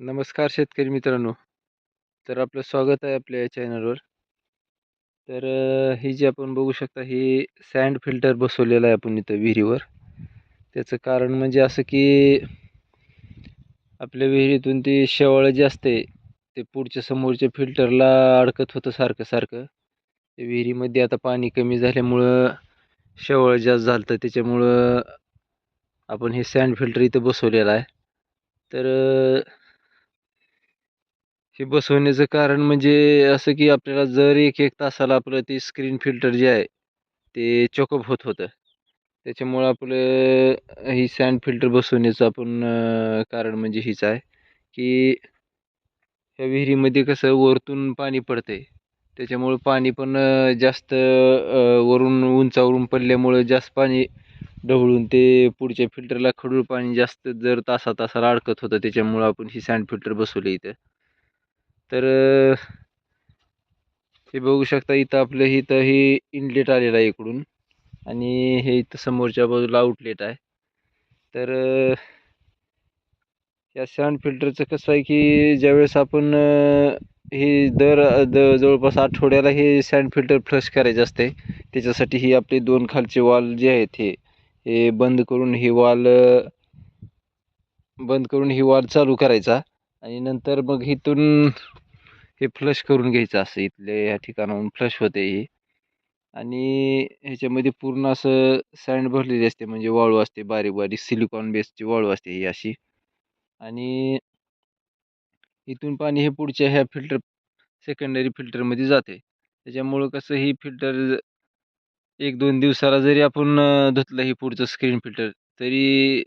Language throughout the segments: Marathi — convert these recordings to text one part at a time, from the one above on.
नमस्कार शेतकरी मित्रांनो. तर आपलं स्वागत आहे आपल्या या चॅनलवर तर ही जी आपण बघू शकता ही सँड फिल्टर बसवलेलं आहे आपण इथं विहिरीवर. त्याचं कारण म्हणजे असं की आपल्या विहिरीतून ती शेवाळं जे असते ते पुढच्या समोरच्या फिल्टरला अडकत होतं सारखं सारखं. ते विहिरीमध्ये आता पाणी कमी झाल्यामुळं शेवाळं जास्त झालं तर त्याच्यामुळं आपण हे सँड फिल्टर इथं बसवलेलं आहे. तर ते हे बसवण्याचं कारण म्हणजे असं की आपल्याला जर एक एक तासाला आपलं ते स्क्रीन फिल्टर जे आहे ते चॉकअप होत होतं. त्याच्यामुळं आपलं ही सँड फिल्टर बसवण्याचं आपण कारण म्हणजे हीच आहे की ह्या विहिरीमध्ये कसं वरतून पाणी पडतंय. त्याच्यामुळं पाणी पण जास्त वरून उंचावरून पडल्यामुळं जास्त पाणी ढवळून ते पुढच्या फिल्टरला खडूळ पाणी जास्त जर तासा तासाला अडकत होतं त्याच्यामुळं आपण ही सँड फिल्टर बसवली इथं. तर हे बघू शकता इथं आपलं इथं हे इनलेट आलेलं आहे इकडून. आणि हे इथं समोरच्या बाजूला आउटलेट आहे. तर या सँड फिल्टरचं कसं आहे की ज्यावेळेस आपण हे दर द जवळपास आठवड्याला हे सँड फिल्टर फ्लश करायचे असते त्याच्यासाठी ही आपले दोन खालचे वॉल जे आहेत हे हे बंद करून ही वॉल बंद करून ही वॉल चालू करायचा. आणि नंतर मग इथून हे फ्लश करून घ्यायचं असं इथले ह्या ठिकाणाहून फ्लश होते ही. आणि ह्याच्यामध्ये पूर्ण असं सँड भरलेली असते म्हणजे वाळू असते बारीक बारीक सिलिकॉन बेसची वाळू असते ही अशी. आणि इथून पाणी हे पुढच्या ह्या फिल्टर सेकंडरी फिल्टरमध्ये जाते. त्याच्यामुळं कसं ही फिल्टर एक दोन दिवसाला जरी आपण धुतलं ही पुढचं स्क्रीन फिल्टर तरी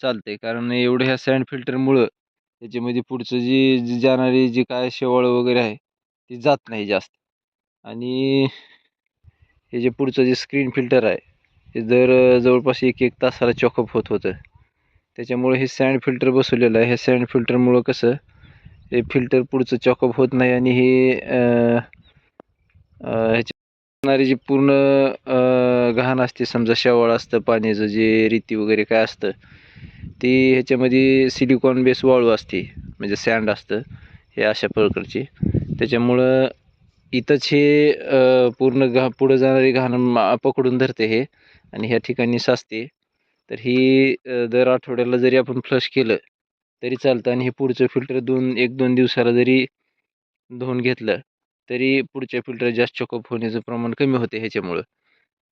चालते कारण एवढं ह्या सँड फिल्टरमुळं त्याच्यामध्ये पुढचं जी जी जाणारी जी काय शेवाळ वगैरे आहे ती जात नाही जास्त. आणि हे जे पुढचं जे स्क्रीन फिल्टर आहे हे जर जवळपास एक एक तासाला चॉकअप होत होतं. त्याच्यामुळे हे सँड फिल्टर बसवलेलं आहे. हे सँड फिल्टरमुळं कसं हे फिल्टर पुढचं चॉकअप होत नाही आणि हे अ, जाणारी जी पूर्ण घाण असते समजा शेवाळ असतं पाण्याचं जे रीती वगैरे काय असतं ती ह्याच्यामध्ये सिलिकॉन बेस वाळू असते म्हणजे सँड असतं हे अशा प्रकारची. त्याच्यामुळं इथंच हे पूर्ण घा पुढं जाणारी घाण मा- पकडून धरते हे आणि ह्या ठिकाणी साचते. तर ही दर आठवड्याला जरी आपण फ्लश केलं तरी चालतं आणि हे पुढचं फिल्टर दोन एक दोन दिवसाला जरी धुवून घेतलं तरी पुढच्या फिल्टर जास्त चॉकअप होण्याचं प्रमाण कमी होते ह्याच्यामुळं.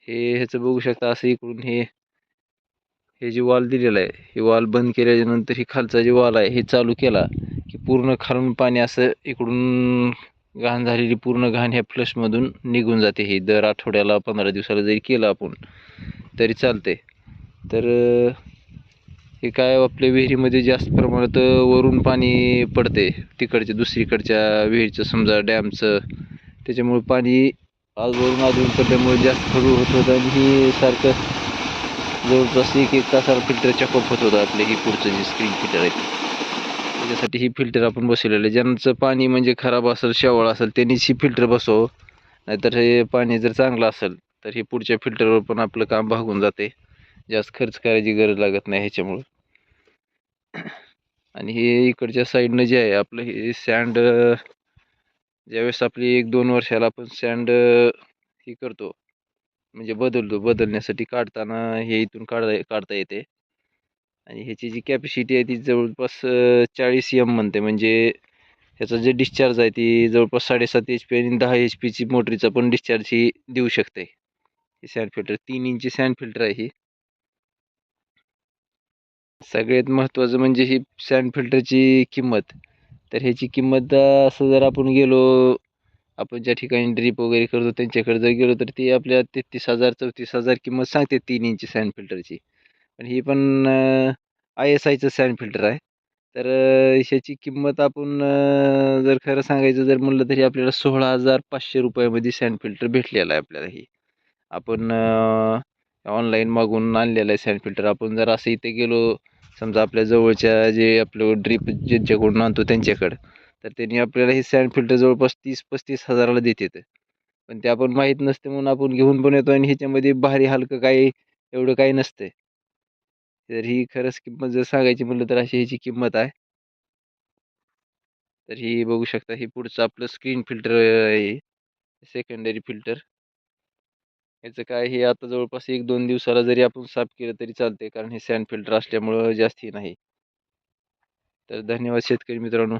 हे ह्याचं बघू शकता असं इकडून हे हे जे वॉल दिलेलं आहे हे वॉल बंद केल्यानंतर ही खालचा जे वॉल आहे हे चालू केला की पूर्ण खालून पाणी असं इकडून घाण झालेली पूर्ण घाण ह्या फ्लशमधून निघून जाते. हे दर आठवड्याला पंधरा दिवसाला जरी केलं आपण तरी चालते. तर हे काय आपल्या विहिरीमध्ये जास्त प्रमाणात वरून पाणी पडते. तिकडच्या दुसरीकडच्या विहिरीचं समजा डॅमचं त्याच्यामुळे पाणी आजवरून आजून पडल्यामुळे जास्त हळू होत होतं आणि हे सारखं जवळपास एक एक तासाला फिल्टर चॉकअप होत होतं आपलं ही पुढचं जे स्क्रीन फिल्टर आहे. त्याच्यासाठी ही फिल्टर आपण बसवलेलं आहे. ज्यांचं पाणी म्हणजे खराब असेल शेवाळ असेल त्यांनीच ही फिल्टर बसव हो. नाहीतर हे पाणी जर चांगलं असेल तर हे पुढच्या फिल्टरवर पण आपलं काम भागून जाते. जास्त खर्च करायची गरज लागत नाही ह्याच्यामुळं. आणि हे इकडच्या साईडनं जे आहे आपलं हे सँड ज्यावेळेस आपली एक दोन वर्षाला आपण सँड हे करतो. म्हणजे बदलतो बदलण्यासाठी काढताना हे इथून काढता काढता येते. आणि ह्याची जी कॅपॅसिटी आहे ती जवळपास चाळीस एम म्हणते. म्हणजे ह्याचा जे डिस्चार्ज आहे ती जवळपास साडेसात एच पी आणि दहा एच पीची मोटरीचा पण डिस्चार्ज ही देऊ शकते. ही सँड फिल्टर तीन इंची सँड फिल्टर आहे ही. सगळ्यात महत्त्वाचं म्हणजे ही सँड फिल्टरची किंमत. तर ह्याची किंमत असं जर आपण गेलो आपण ज्या ठिकाणी ड्रीप वगैरे करतो त्यांच्याकडे जर गेलो तर ती आपल्या तेहतीस हजार चौतीस हजार किंमत सांगते तीन इंची सँड फिल्टरची पण ही पण आय एस आयचं सँड फिल्टर आहे. तर ह्याची किंमत आपण जर खरं सांगायचं जर म्हणलं तरी आपल्याला सोळा हजार पाचशे रुपयामध्ये सँड फिल्टर भेटलेला आहे आपल्याला ही. आपण ऑनलाईन मागून आणलेलं आहे सँड फिल्टर आपण जर असं इथे गेलो समजा आपल्या जवळच्या जे आपलं ड्रीप ज्यांच्याकडून आणतो त्यांच्याकडं तर त्यांनी आपल्याला हे सँड फिल्टर जवळपास तीस पस्तीस हजाराला देतात पण ते आपण माहीत नसते म्हणून आपण घेऊन पण येतो आणि ह्याच्यामध्ये भारी हलकं काही एवढं काही नसते. तर ही खरंच किंमत जर सांगायची म्हणलं तर अशी ह्याची किंमत आहे. तर ही बघू शकता हे पुढचं आपलं स्क्रीन फिल्टर आहे सेकंडरी फिल्टर याचं काय हे आता जवळपास एक दोन दिवसाला जरी आपण साफ केलं तरी चालते कारण हे सँड फिल्टर असल्यामुळं जास्ती नाही. तर धन्यवाद शेतकरी मित्रांनो.